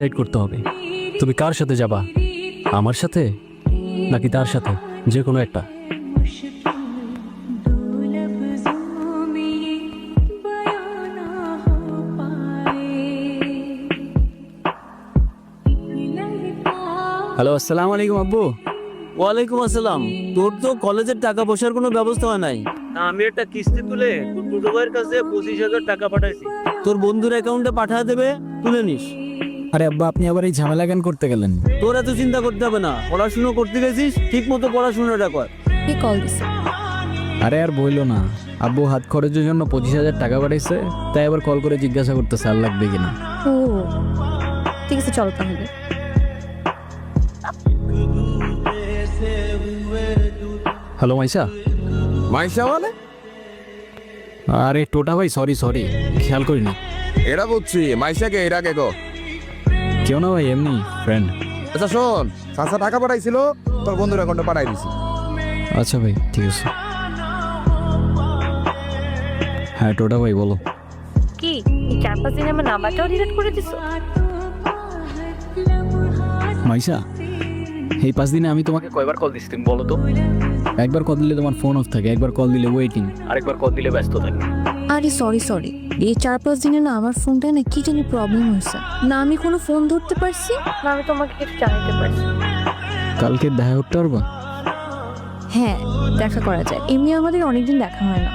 Decide করতে হবে। তুমি কার সাথে যাবা? আমার সাথে? নাকি তার সাথে? যে কোনো একটা। হ্যালো আসসালামু আলাইকুম আব্বু ওয়ালাইকুম আসসালাম। তোর তো কলেজের টাকা পয়সার কোনো ব্যবস্থা হয় নাই। আমি একটা কিস্তি তুলে তোর ছোট ভাইয়ের কাছে পঁচিশ হাজার টাকা পাঠাইছি। তোর বন্ধুর অ্যাকাউন্টে পাঠা দেবে তুলে নিস। আরে আব্বা আপনি আবার এই ঝামেলা কেন করতে গেলেন? তোর এত চিন্তা করতে হবে না। পড়াশুনো করতে গেছিস ঠিক মতো পড়াশোনাটা কর। কে কল দিছে? আরে আর বইলো না। আব্বু হাত খরচের জন্য পঁচিশ হাজার টাকা পাঠাইছে তাই আবার কল করে জিজ্ঞাসা করতেছে আর লাগবে কিনা। ও ঠিক আছে চলো তাহলে। হ্যালো মাইশা। মাইশা মানে? আরে টোটা ভাই সরি সরি খেয়াল করিনি। এরা বুঝছি মাইশাকে এরা কে। গো কেউ না ভাই এমনি ফ্রেন্ড আচ্ছা শোন সাসা টাকা পাঠাইছিল তোর বন্ধুর অ্যাকাউন্টে পাঠাই দিছি। আচ্ছা ভাই ঠিক আছে। হ্যাঁ টোটা ভাই বলো। কি এই চার পাঁচ দিনে আমার নাম্বারটাও ডিলিট করে দিছো? মাইশা এই পাঁচ দিনে আমি তোমাকে কয়বার কল দিচ্ছি তুমি বলো তো? একবার কল দিলে তোমার ফোন অফ থাকে একবার কল দিলে ওয়েটিং আরেকবার কল দিলে ব্যস্ত থাকে আরে সরি সরি এই চার পাঁচ দিনে না আমার ফোনটা না কি জানি প্রবলেম হয়েছে। না আমি কোনো ফোন ধরতে পারছি? না আমি তোমাকে কিছু জানাতে পারছি কালকে দেখা করতে পারবা? হ্যাঁ দেখা করা যায়। এমনি আমাদের অনেকদিন দেখা হয় না।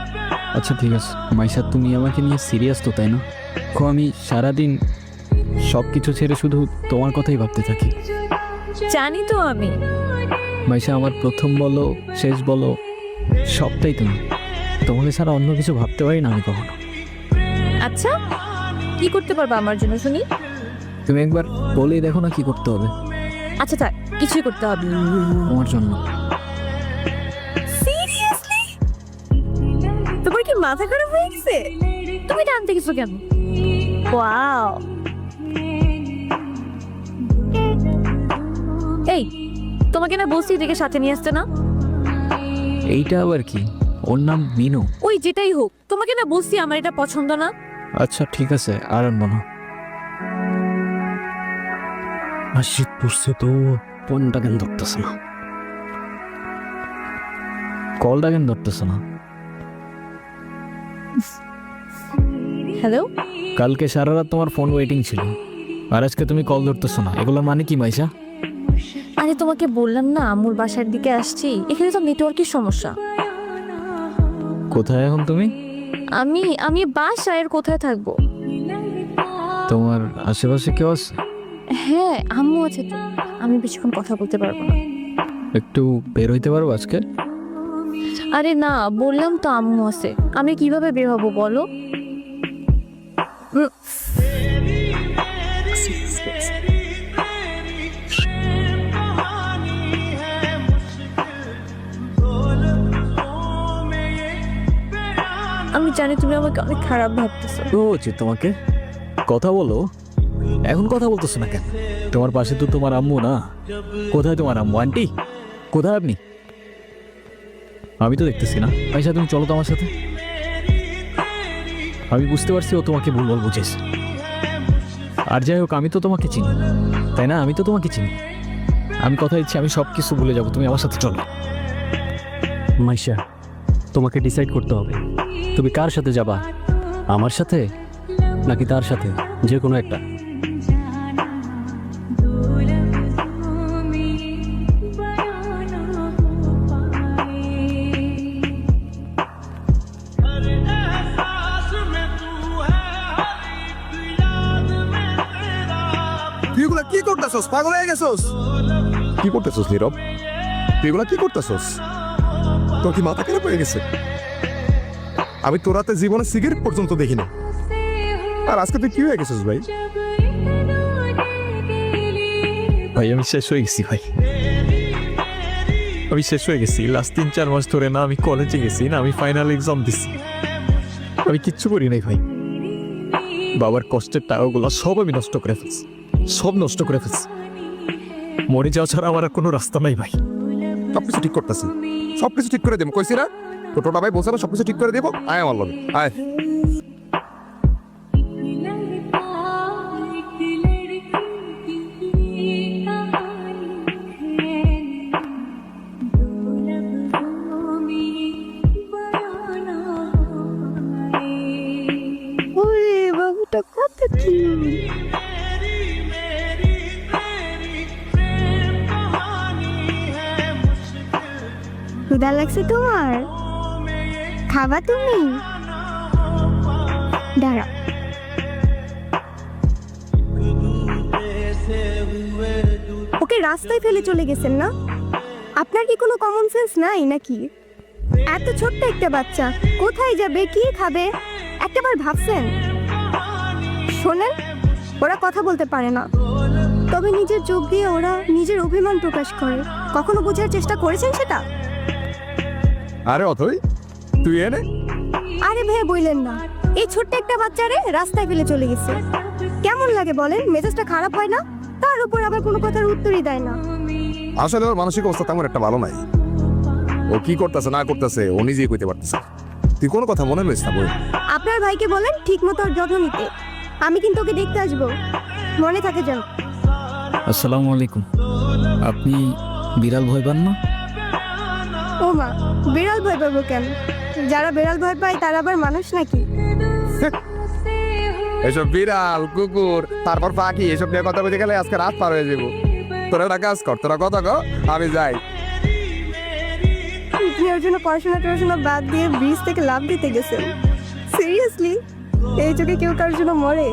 আচ্ছা ঠিক আছে। মাইশা তুমি আমাকে নিয়ে সিরিয়াস তো তাই না? দেখো আমি সারাদিন সব কিছু ছেড়ে শুধু তোমার কথাই ভাবতে থাকি। জানি তো আমি। মাইশা আমার প্রথম বলো শেষ বলো সবটাই তুমি। তোমাকে ছাড়া অন্য কিছু ভাবতে পারি না আমি কখনো। আচ্ছা কি করতে পারবা আমার জন্য শুনি? তুমি একবার বলে দেখো না কি করতে হবে। আচ্ছা থাক কিছুই করতে হবে না। তোমার জন্য। সিরিয়াসলি তোমার কি মাথা খারাপ হয়ে গেছে? তুমি টানতে কিছু কেন? ওয়াও এই তোমাকে না বলছি এটাকে সাথে নিয়ে আসতে না? এইটা আবার কি? ওর নাম মিনু। ওই যেটাই হোক তোমাকে না বলছি আমার এটা পছন্দ না? আচ্ছা ঠিক আছে আর আনব না আর শীত পড়ছে তো। ফোনটা কেন ধরতেছে না? কলটা কেন ধরতেছে না? হ্যালো কালকে সারা রাত তোমার ফোন ওয়েটিং ছিল আর আজকে তুমি কল ধরতেছো না। এগুলোর মানে কি মাইশা? আরে তোমাকে বললাম না আমুর বাসার দিকে আসছি। এখানে তো নেটওয়ার্কের সমস্যা। কোথায় এখন তুমি? আমি আমি বাসায় আর কোথায় থাকব? তোমার আশেপাশে কেউ আছে? হ্যাঁ আম্মু আছে তো। আমি বেশিক্ষণ কথা বলতে পারব না। একটু বের হইতে পারব আজকে? আরে না বললাম তো আম্মু আছে। আমি কীভাবে বের হব বলো? জানি তুমি আমাকে অনেক খারাপ ভাবতেছো। ও হচ্ছে তোমাকে? কথা বলো। এখন কথা বলতেছো না কেন? তোমার পাশে তো তোমার আম্মু না। কোথায় তোমার আম্মু? আন্টি কোথায় আপনি? আমি তো দেখতেছি না। আইসা তুমি চলো তো আমার সাথে। আমি বুঝতে পারছি ও তোমাকে ভুলভাল বুঝেছে। আর যাই হোক আমি তো তোমাকে চিনি। তাই না? আমি তো তোমাকে চিনি। আমি কথা দিচ্ছি আমি সব কিছু ভুলে যাব। তুমি আমার সাথে চলো। মাইশা তোমাকে ডিসাইড করতে হবে। তুমি কার সাথে যাবা? আমার সাথে? নাকি তার সাথে? যে কোনো একটা। তুই এগুলা কি করতেছস? পাগল হয়ে গেছস? কি করতেছস নীরব? তুই এগুলা কি করতেছস? তোর কি মাথা খারাপ হয়ে গেছে? আমি তোরাতে জীবনে সিগারেট পর্যন্ত দেখিনি। আর আজকে তুই কি হয়ে গেছিস ভাই? ভাই আমি শেষ হয়ে গেছি ভাই। আমি শেষ হয়ে গেছি। লাস্ট তিন চার মাস ধরে না আমি কলেজে গেছি না আমি ফাইনাল এক্সাম দিছি। আমি কিচ্ছু করি নাই ভাই। বাবার কষ্টের টাকাগুলো সব আমি নষ্ট করে ফেলছি। সব নষ্ট করে ফেলছি। মরে যাওয়া ছাড়া আমার আর কোনো রাস্তা নাই ভাই। সবকিছু ঠিক করতেছি। সবকিছু ঠিক করে দেবো কইছি না? টোটোটা ভাই বসে সব কিছু ঠিক করে দেবো? আয় আমার লোক আয়। তোমার? খাবা তুমি? দাঁড়া ওকে রাস্তায় ফেলে চলে গেছেন না? আপনার কি কোনো কমন সেন্স নাই নাকি? এত ছোট্ট একটা বাচ্চা, কোথায় যাবে, কি খাবে? একটাবার ভাবছেন? শোনেন, ওরা কথা বলতে পারে না। তবে নিজের চোখ দিয়ে ওরা নিজের অভিমান প্রকাশ করে। কখনো বোঝার চেষ্টা করেছেন সেটা? আরে অথই তুই এনে? আরে ভাই বললেন না। এই ছোট্ট একটা বাচ্চারে রাস্তায় ফেলে চলে গেছে। কেমন লাগে বলেন? মেজাজটা খারাপ হয় না? তার উপর আবার কোনো কথার উত্তরই দেয় না। আসলে ওর মানসিক অবস্থা তেমন একটা ভালো নাই। ও কি করতেছে না করতেছে ও নিজেই কইতে পারতেছে তুই কোনো কথা মনে রয়েছে না বই। আপনার ভাইকে বলেন ঠিক মতো ওর যত্ন নিতে। আমি কিন্তু ওকে দেখতে আসব। মনে থাকে যেন। আসসালামু আলাইকুম। আপনি বিড়াল ভয় পান না? ও মা বিড়াল ভয় পাবো কেন? যারা বিড়াল ভয় পায় তারা আবার মানুষ নাকি? এসব বিড়াল কুকুর তারপর পাখি এসব নিয়ে কথা বলতে গেলে আজকে রাত পার হয়ে যাব। তোরা একটা কাজ কর তোরা কথা কর আমি যাই। আপনি ওর জন্য পড়াশোনা টড়াশোনা বাদ দিয়ে ব্রিজ থেকে লাভ দিতে গেছেন সিরিয়াসলি এই যুগে কেউ কারোর জন্য মরে?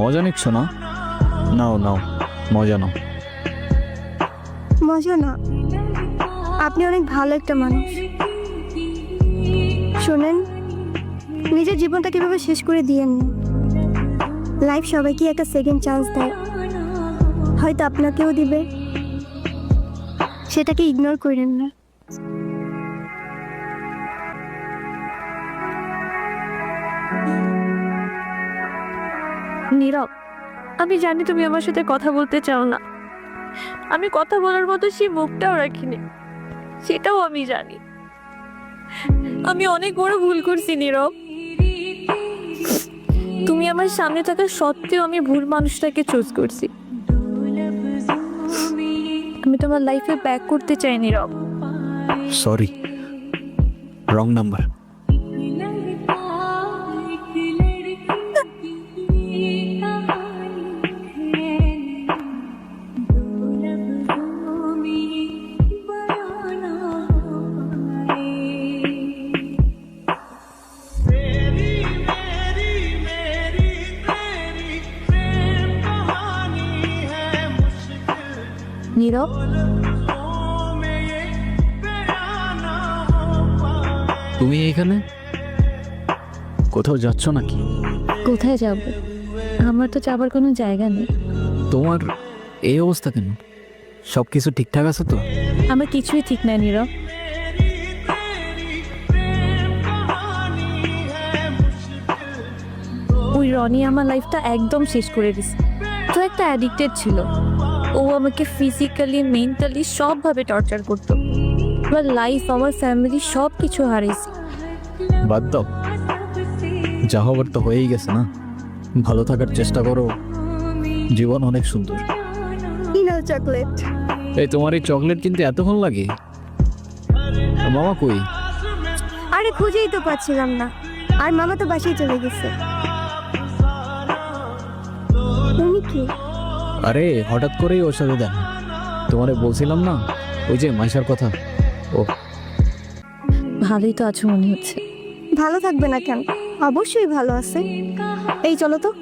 মজা নিচ্ছ না? নাও নাও মজা নাও। মজা না। আপনি অনেক ভালো একটা মানুষ। শোনেন, নিজের জীবনটা কীভাবে শেষ করে দিয়েন? লাইফ সবাইকে একটা সেকেন্ড চান্স দেয়। হয়তো আপনাকেও দিবে। সেটাকে ইগনোর করেন না। নীরব, আমি জানি তুমি আমার সাথে কথা বলতে চাও না। আমি কথা বলার মতো সেই মুখটাও রাখিনি। সেটাও আমি জানি। আমি অনেক বড় ভুল করছি, নীরব। তুমি আমার সামনে থাকা সত্ত্বেও আমি ভুল মানুষটাকে চুজ করছি। আমি তোমার লাইফে ব্যাক করতে চাই, নীরব। সরি রং নাম্বার নীরব? তুমি এখানে? কোথাও যাচ্ছ নাকি? কোথায় যাব? আমার তো যাবার কোনো জায়গা নেই। তোমার এই অবস্থা কেন? সব কিছু ঠিকঠাক আছে তো? আমার কিছুই ঠিক নাই নীরব। ওই রনি আমার লাইফটা একদম শেষ করে দিছে। তো একটা অ্যাডিক্টেড ছিল। ও আমাকে ফিজিক্যালি মেন্টালি সবভাবে টর্চার করতো। আমার লাইফ আমার ফ্যামিলি সব কিছু হারিয়েছে বাদ দাও। যা হবার তো হয়েই গেছে না? ভালো থাকার চেষ্টা করো। জীবন অনেক সুন্দর। ইনাল চকলেট এই তোমার এই চকলেট কিনতে এতক্ষণ লাগে? মামা কই? আরে খুঁজেই তো পাচ্ছিলাম না। আর মামা তো বাসায় চলে গেছে। তুমি কি? আরে হঠাৎ করেই ওর সাথে দেন তোমারে বলছিলাম না? ওই যে মাইশার কথা। ও। ভালোই তো আছো মনে হচ্ছে। ভালো থাকবে না কেন? অবশ্যই ভালো আছে। এই চলো তো।